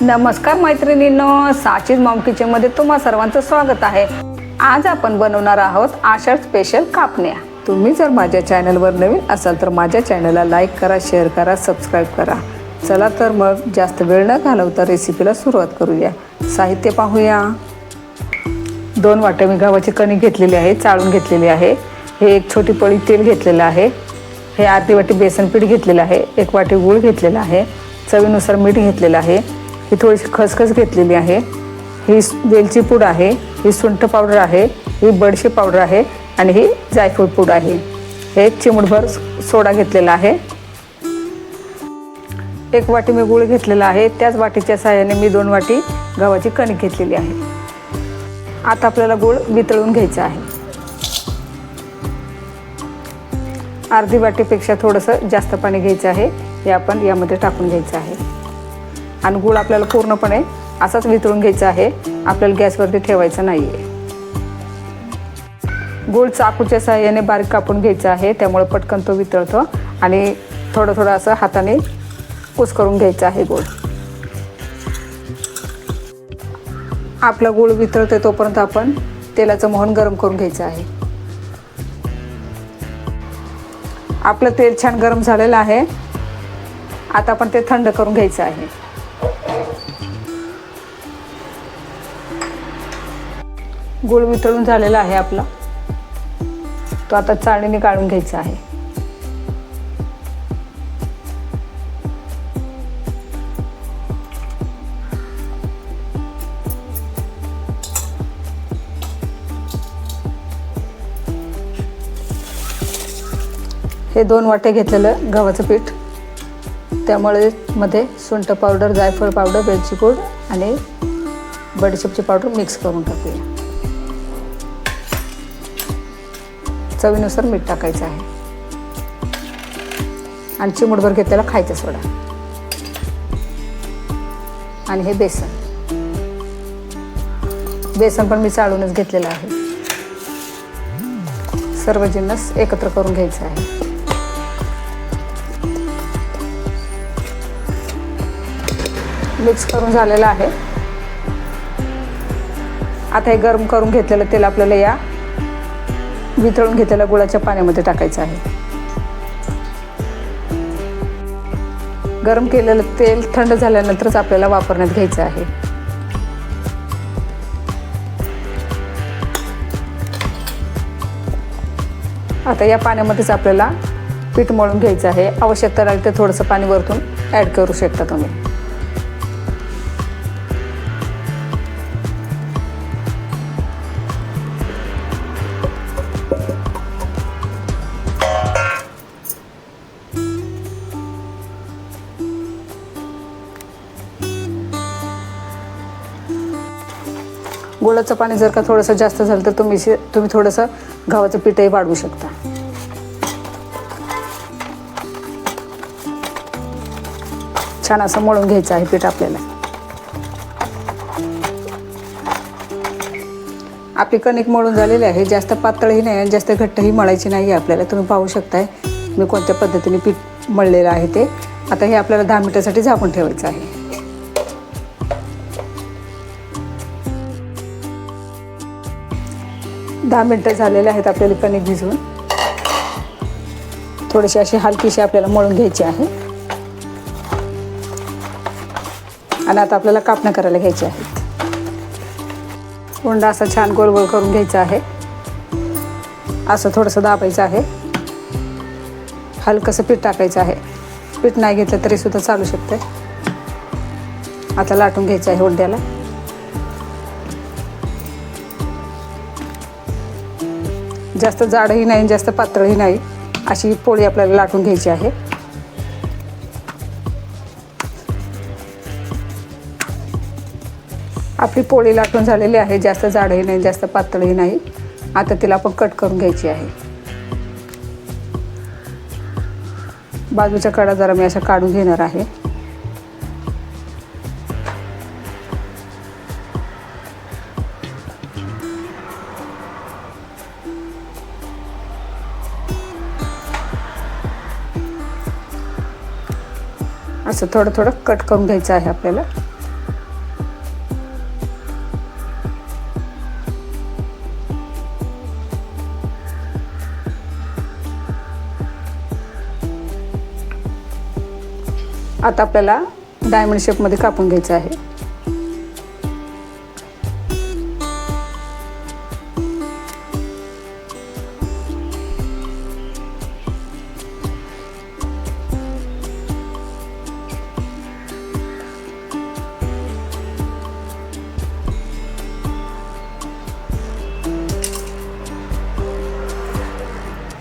नमस्कार मैत्रिणींनो साचीज मॉम किचनमध्ये तुम्हा सर्वांचं स्वागत आहे. आज आपण बनवणार आहोत आषाढ स्पेशल कापण्या. तुम्ही जर माझ्या चॅनलवर नवीन असाल तर माझ्या चॅनलला लाईक करा शेअर करा सबस्क्राईब करा. चला तर मग जास्त वेळ न घालवता रेसिपीला सुरुवात करूया. साहित्य पाहूया. दोन वाट्या मी गव्हाची कणिक घेतलेली आहे चाळून घेतलेली आहे. हे एक छोटी पळी तेल घेतलेलं आहे. हे अर्धी वाटी बेसन पीठ घेतलेलं आहे. एक वाटी गूळ घेतलेला आहे. चवीनुसार मीठ घेतलेलं आहे. ही थोडीशी खसखस घेतलेली आहे. ही वेलची पूड आहे ही सुंठ पावडर आहे ही बडशी पावडर आहे आणि ही जायफळ पूड आहे. हे एक चिमूटभर सोडा घेतलेला आहे. एक वाटी मी गूळ घेतलेला आहे. त्याच वाटीच्या सहाय्याने मी दोन वाटी गव्हाची कणिक घेतलेली आहे. आता आपल्याला गूळ वितळून घ्यायचा आहे. अर्धी वाटीपेक्षा थोडंसं जास्त पाणी घ्यायचं आहे. हे आपण यामध्ये टाकून घ्यायचं आहे. आणि गूळ आपल्याला पूर्णपणे असाच वितळून घ्यायचा आहे. आपल्याला गॅसवरती ठेवायचं नाही आहे गूळ चाकूच्या सहाय्याने बारीक कापून घ्यायचा आहे. त्यामुळे पटकन तो वितळतो आणि थोडं थोडं असं हाताने कुस करून घ्यायचा आहे गूळ. आपला गूळ वितळतोय तोपर्यंत आपण तेलाचं मोहन गरम करून घ्यायचं आहे. आपलं तेल छान गरम झालेलं आहे. आता आपण ते थंड करून घ्यायचं आहे. गुळ वितळून झालेला आहे आपला. तो आता चाळणीने काढून घ्यायचा आहे. हे दोन वाटे घेतलेलं गव्हाचं पीठ. त्यामुळे मध्ये सुंठ पावडर जायफळ पावडर वेलची पूड आणि बडीशेपची पावडर मिक्स करून टाकूया. चवीनुसार मीठ टाकायचं आहे. आणि चिमूटभर घेतलेला खायचा सोडा. आणि हे बेसन. बेसन पण मी चाळूनच घेतलेलं आहे. सर्व जिन्नस एकत्र करून घ्यायचं आहे. मिक्स करून झालेलं आहे. आता हे गरम करून घेतलेलं तेल आपल्याला या वितळून घेतलेल्या गुळाच्या पाण्यामध्ये टाकायचं आहे. गरम केलेलं तेल थंड झाल्यानंतरच आपल्याला वापरण्यात घ्यायचं आहे. आता या पाण्यामध्येच आपल्याला पीठ मळून घ्यायचं आहे. आवश्यकता लागली तर थोडंसं पाणी वरतून ॲड करू शकता तुम्ही. गुळाचं पाणी जर का थोडंसं जास्त झालं तर तुम्ही तुम्ही थोडंसं गव्हाचं पीठही वाढवू शकता. छान असं मळून घ्यायचं आहे पीठ आपल्याला. आपली कणिक मळून झालेली आहे. जास्त पातळही नाही आणि जास्त घट्टही मळायची नाही आहे आपल्याला. तुम्ही पाहू शकताय मी कोणत्या पद्धतीने पीठ मळलेलं आहे ते. आता हे आपल्याला दहा मिनिटासाठी झाकून ठेवायचं आहे. दहा मिनटं झालेले आहेत आपल्याला कणिक भिजवून. थोडीशी अशी हलकीशी आपल्याला मळून घ्यायची आहे. आणि आता आपल्याला कापण्या करायला घ्यायची आहेत उंडा असा छान गोल गोल करून घ्यायचा आहे. असं थोडंसं दाबायचं आहे. हलकंसं पीठ टाकायचं आहे. पीठ नाही घेतलं तरी सुद्धा चालू शकते आता लाटून घ्यायचं आहे उंड्याला. जास्त जाडही नाही जास्त पातळही नाही अशी पोळी आपल्याला लाटून घ्यायची आहे. आपली पोळी लाटून झालेली आहे जास्त जाडही नाही जास्त पातळही नाही. आता तिला आपण कट करून घ्यायची आहे. बाजूच्या कडा जरा मी अशा काढून घेणार आहे. असं थोडं थोडं कट करून घ्यायचं आहे आपल्याला. आता आपल्याला डायमंड शेपमध्ये कापून घ्यायचं आहे.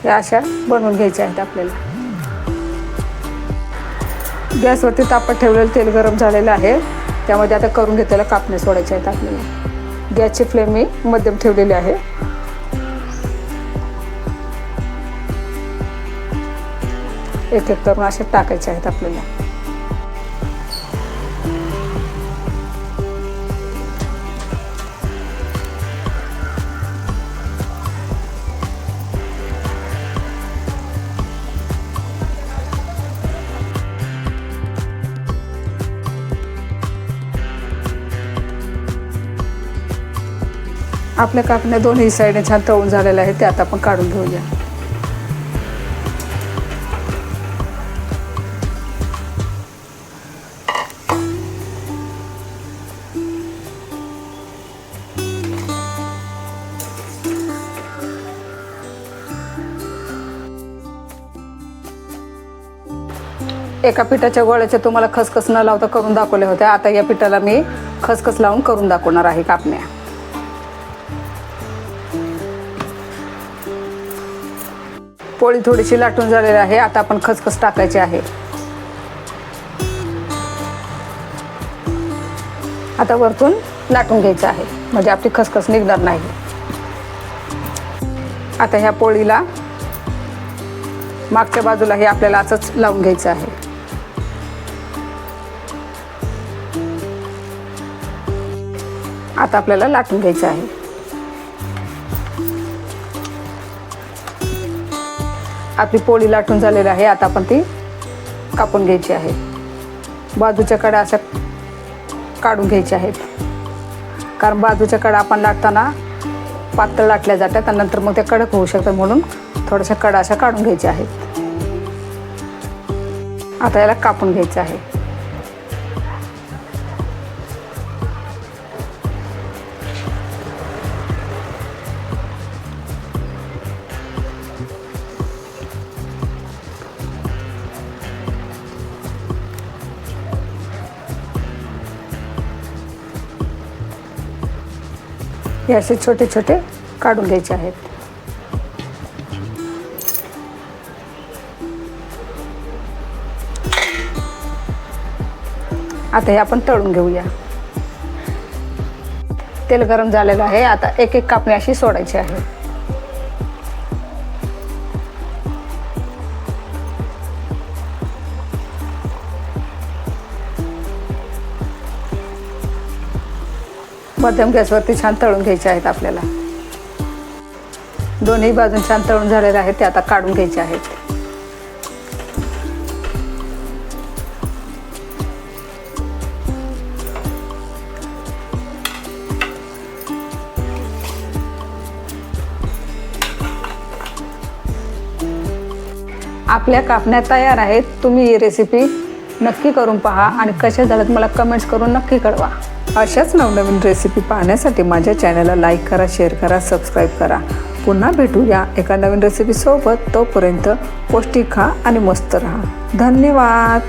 या अशा बनवून घ्यायच्या आहेत आपल्याला. गॅसवरती तापत ठेवलेलं तेल गरम झालेलं आहे. त्यामध्ये आता करून घेतलेलं कापण्या सोडायच्या आहेत आपल्याला. गॅसची फ्लेम मी मध्यम ठेवलेली आहे. एक एक करून अशा टाकायच्या आहेत आपल्याला. आपल्या कापण्या दोन्ही साईडने छान तळून झालेल्या आहेत ते आता आपण काढून घेऊया. एका पिठाच्या गोळ्याचे तुम्हाला खसखस न लावता करून दाखवले होते. आता या पिठाला मी खसखस लावून करून दाखवणार आहे कापण्या. पोळी थोडीशी लाटून झालेली आहे. आता आपण खसखस टाकायची आहे. आता वरतून लाटून घ्यायचं आहे. म्हणजे आपली खसखस निघणार नाही. आता ह्या पोळीला मागच्या बाजूला हे आपल्याला असंच लावून घ्यायचं आहे. आता आपल्याला लाटून घ्यायचं आहे. आपली पोळी लाटून झालेली आहे. आता आपण ती कापून घ्यायची आहे. बाजूच्या कडा अशा काढून घ्यायच्या आहेत. कारण बाजूच्या कडा आपण लाटताना पातळ लाटल्या जातात आणि नंतर मग त्या कडक होऊ शकतात म्हणून थोड्याशा कडा अशा काढून घ्यायच्या आहेत. आता याला कापून घ्यायचं आहे. हे असे छोटे छोटे काढून घ्यायचे आहेत. आता हे आपण तळून घेऊया. तेल गरम झालेलं आहे. आता एक एक कापणी अशी सोडायची आहे. मध्यम गॅसवरती छान तळून घ्यायचे आहेत आपल्याला. दोन्ही बाजून छान तळून झालेले आहेत ते आता काढून घ्यायचे आहेत. आपल्या कापण्या तयार आहेत तुम्ही ही रेसिपी नक्की करून पहा आणि कशा झाल्यात मला कमेंट्स करून नक्की कळवा. अशाच नवनवीन रेसिपी पाहण्यासाठी माझ्या चॅनलला लाईक करा शेअर करा सबस्क्राईब करा. पुन्हा भेटूया एका नवीन रेसिपीसोबत तोपर्यंत पौष्टिक खा आणि मस्त राहा. धन्यवाद!